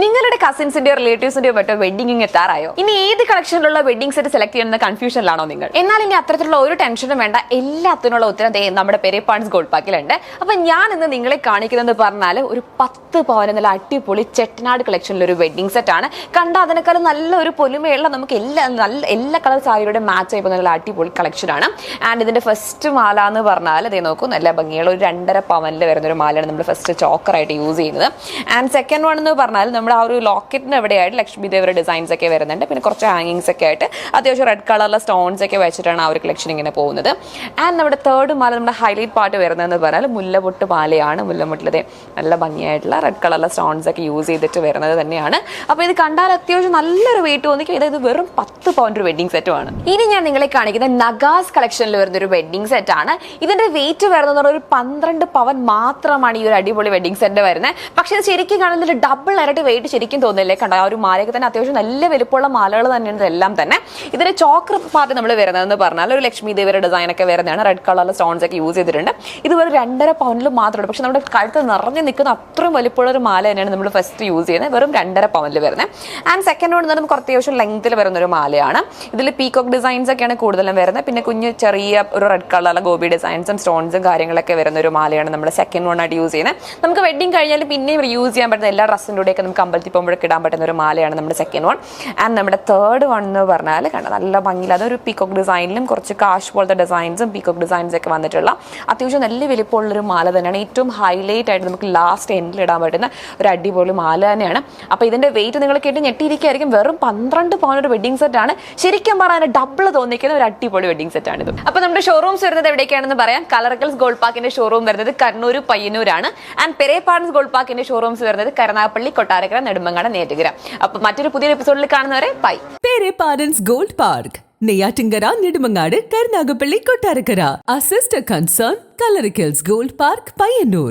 നിങ്ങളുടെ കസിൻസിന്റെയോ റിലേറ്റീവ്സിന്റെയോ മറ്റോ വെഡിങ് എത്താറായോ? ഇനി ഏത് കളക്ഷനിലുള്ള വെഡിങ് സെറ്റ് സെലക്ട് ചെയ്യുന്ന കൺഫ്യൂഷനിലാണോ നിങ്ങൾ? എന്നാൽ ഇനി അത്തരത്തിലുള്ള ഒരു ടെൻഷനും വേണ്ട. എല്ലാത്തിനുള്ള ഉത്തരം നമ്മുടെ പെരേപ്പാൺസ് ഗോൾഡ് പാക്കിലുണ്ട് അപ്പൊ ഞാൻ ഇന്ന് നിങ്ങളെ കാണിക്കുന്നത് പറഞ്ഞാൽ ഒരു പത്ത് പവൻ നല്ല അടിപൊളി ചെട്ടനാട് കളക്ഷനിലെ ഒരു വെഡിങ് സെറ്റ് ആണ്. കണ്ട അതിനേക്കാളും നല്ല ഒരു പൊലിമയുള്ള നമുക്ക് എല്ലാ നല്ല എല്ലാ കളർ സാരിയുടെ മാച്ച് ആയി പോകുന്ന അടിപൊളി കളക്ഷൻ ആണ്. ആൻഡ് ഇതിന്റെ ഫസ്റ്റ് മാല എന്ന് പറഞ്ഞാൽ അതേ നോക്കൂ നല്ല ഭംഗിയുള്ള ഒരു രണ്ടര പവനിൽ വരുന്ന ഒരു മാലയാണ് നമ്മൾ ഫസ്റ്റ് ചോക്കറായിട്ട് യൂസ് ചെയ്യുന്നത്. ആൻഡ് സെക്കൻഡ് വൺ എന്ന് പറഞ്ഞാൽ നമ്മുടെ ആ ഒരു ലോക്കറ്റിന് എവിടെയായിട്ട് ലക്ഷ്മി ദേവരുടെ ഡിസൈൻസ് ഒക്കെ വരുന്നുണ്ട്. പിന്നെ കുറച്ച് ഹാങ്ങിങ്സ് ഒക്കെ ആയിട്ട് അത്യാവശ്യം റെഡ് കളറിലെ സ്റ്റോൺസ് ഒക്കെ വെച്ചിട്ടാണ് ആ ഒരു കളക്ഷൻ ഇങ്ങനെ പോകുന്നത്. ആൻഡ് നമ്മുടെ തേർഡ് മാല നമ്മുടെ ഹൈലൈറ്റ് പാർട്ട് വരുന്നതെന്ന് പറഞ്ഞാൽ മുല്ലപൊട്ട് പാലയാണ് മുല്ലമുട്ടിലത് നല്ല ഭംഗിയായിട്ടുള്ള റെഡ് കളറിലെ സ്റ്റോൺസ് ഒക്കെ യൂസ് ചെയ്തിട്ട് വരുന്നത് തന്നെയാണ്. അപ്പോൾ ഇത് കണ്ടാൽ അത്യാവശ്യം നല്ലൊരു വെയിറ്റ് തോന്നിക്കും. ഇത് വെറും പത്ത് പൗണ്ട് ഒരു വെഡിങ് സെറ്റുമാണ് ഇനി ഞാൻ നിങ്ങളെ കാണിക്കുന്ന നഗാസ് കളക്ഷനിൽ വരുന്ന ഒരു വെഡിങ് സെറ്റാണ് ഇതിന്റെ വെയിറ്റ് വരുന്നത് ഒരു പന്ത്രണ്ട് പവൻ മാത്രമാണ് ഈ ഒരു അടിപൊളി വെഡിങ് സെറ്റ് വരുന്നത്. പക്ഷേ ഇത് ശരിക്കും കാണുന്നതിൽ ഡബിൾ ഇരട്ടി വെയിറ്റ് ശരിക്കും തോന്നില്ലേ കണ്ടോ ആ ഒരു മാലയൊക്കെ തന്നെ അത്യാവശ്യം നല്ല വലുപ്പമുള്ള മാലകൾ തന്നെയാണ് എല്ലാം തന്നെ. ഇതിന് ചോക്ക് പാർട്ട് നമ്മൾ വരുന്നതെന്ന് പറഞ്ഞാൽ ഒരു ലക്ഷ്മി ദേവിയുടെ ഡിസൈൻ ഒക്കെ വരുന്നതാണ്. റെഡ് കളറിലെ സ്റ്റോൺസ് ഒക്കെ യൂസ് ചെയ്തിട്ടുണ്ട്. ഇത് വെറും രണ്ടര പൗണ്ടിൽ മാത്രമേ പക്ഷെ നമ്മുടെ കഴുത്ത് നിറഞ്ഞു നിൽക്കുന്ന അത്രയും വലുപ്പമുള്ള ഒരു മാല തന്നെയാണ് നമ്മൾ ഫസ്റ്റ് യൂസ് ചെയ്യുന്നത്. വെറും രണ്ടര പൗണ്ടിൽ വരുന്നത്. ആൻഡ് സെക്കൻഡ് വൺ നമുക്ക് അത്യാവശ്യം ലെങ്ത്തിൽ വരുന്ന ഒരു മാലയാണ്. ഇതിൽ പീകോക്ക് ഡിസൈൻസ് ഒക്കെയാണ് കൂടുതലും വരുന്നത്. പിന്നെ കുഞ്ഞ് ചെറിയ ഒരു റെഡ് കളറിലെ ഗോപി ഡിസൈൻസും സ്റ്റോൺസും കാര്യങ്ങളൊക്കെ വരുന്ന ഒരു മാലയാണ് നമ്മൾ സെക്കൻഡ് വൺ ആയിട്ട് യൂസ് ചെയ്യുന്നത്. നമുക്ക് വെഡിങ് കഴിഞ്ഞാൽ പിന്നെയും യൂസ് ചെയ്യാൻ പറ്റുന്ന എല്ലാ ഡ്രസ്സിന്റെ കൂടെയൊക്കെ നമുക്ക് അമ്പലത്തിൽ പോകുമ്പോഴൊക്കെ ഇടാൻ പറ്റുന്ന ഒരു മാലയാണ് നമ്മുടെ സെക്കൻഡ് വൺ ആൻഡ് നമ്മുടെ തേർഡ് വൺ എന്ന് പറഞ്ഞാൽ കണ്ട നല്ല ഭംഗിയിൽ അതൊരു പീക്കോക്ക് ഡിസൈനിലും കുറച്ച് കാഷ് പോലത്തെ ഡിസൈൻസും പീക്കോക്ക് ഡിസൈൻസ് ഒക്കെ വന്നിട്ടുള്ള അത്യാവശ്യം നല്ല വലിപ്പമുള്ളൊരു മാല തന്നെയാണ്. ഏറ്റവും ഹൈലൈറ്റ് ആയിട്ട് നമുക്ക് ലാസ്റ്റ് എൻഡിൽ ഇടാൻ പറ്റുന്ന ഒരു അടിപൊളി മാല തന്നെയാണ്. അപ്പോൾ ഇതിന്റെ വെയിറ്റ് നിങ്ങൾ കേട്ട് ഞെട്ടിയിരിക്കുകയായിരിക്കും. വെറും പന്ത്രണ്ട് പവൻ ഒരു വെഡിങ് സെറ്റ് ആണ്. ശരിക്കും പറയാൻ ഡബിൾ തോന്നിക്കുന്ന ഒരു അടിപൊളി വെഡിങ് സെറ്റ് ആണ് ഇത് അപ്പോൾ നമ്മുടെ ഷോറൂംസ് വരുന്നത് എവിടേക്കാണെന്ന് പറയാം. കളർക്കൽസ് ഗോൾഡ് പാർക്കിന്റെ ഷോറൂം വരുന്നത് കണ്ണൂർ പയ്യന്നൂരാണ്. ആൻഡ് പെരേപ്പാടൻസ് ഗോൾഡ് പാർക്കിന്റെ ഷോറൂംസ് വരുന്നത് കരുനാഗപ്പള്ളി കൊട്ടാരക്കര നെടുമ്പങ്ങാട് നേറ്റുകര അപ്പോൾ മറ്റൊരു പുതിയ എപ്പിസോഡിൽ കാണുന്നവരെ ബൈ പേരെ parents gold park. Neyyattinkara Nedumangad Karunagappally Kottarakkara. Assist concern കലറിക്കൽസ് gold park Payyanur